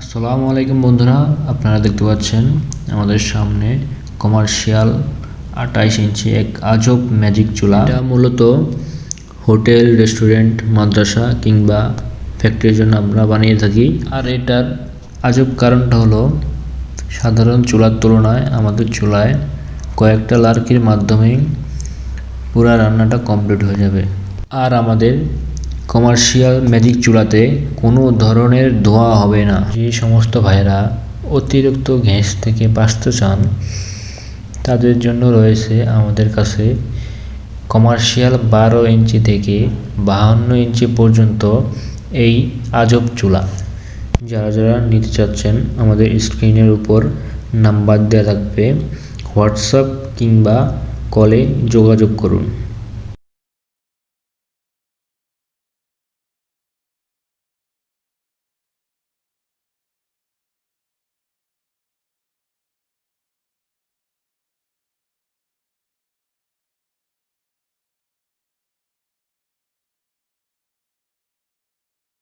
আসসালামু আলাইকুম বন্ধুরা, আপনারা দেখতে পাচ্ছেন আমাদের সামনে কমার্শিয়াল আঠাইশ ইঞ্চি এক আজব ম্যাজিক চুলা। এটা মূলত হোটেল, রেস্টুরেন্ট, মাদ্রাসা কিংবা ফ্যাক্টরির জন্য আমরা বানিয়ে থাকি। আর এটার আজব কারণটা হলো, সাধারণ চুলার তুলনায় আমাদের চুলায় কয়েকটা লার্কির মাধ্যমেই পুরা রান্নাটা কমপ্লিট হয়ে যাবে। আর আমাদের কমার্শিয়াল ম্যাজিক চুলাতে কোনো ধরনের ধোঁয়া হবে না। যে সমস্ত ভাইরা অতিরিক্ত গ্যাস থেকে বাঁচতে চান, তাদের জন্য রয়েছে আমাদের কাছে কমার্শিয়াল বারো ইঞ্চি থেকে বাহান্ন ইঞ্চি পর্যন্ত এই আজব চুলা। যারা যারা নিতে চাচ্ছেন, আমাদের স্ক্রিনের উপর নাম্বার দেওয়া থাকবে। হোয়াটসঅ্যাপ কিংবা কলে যোগাযোগ করুন।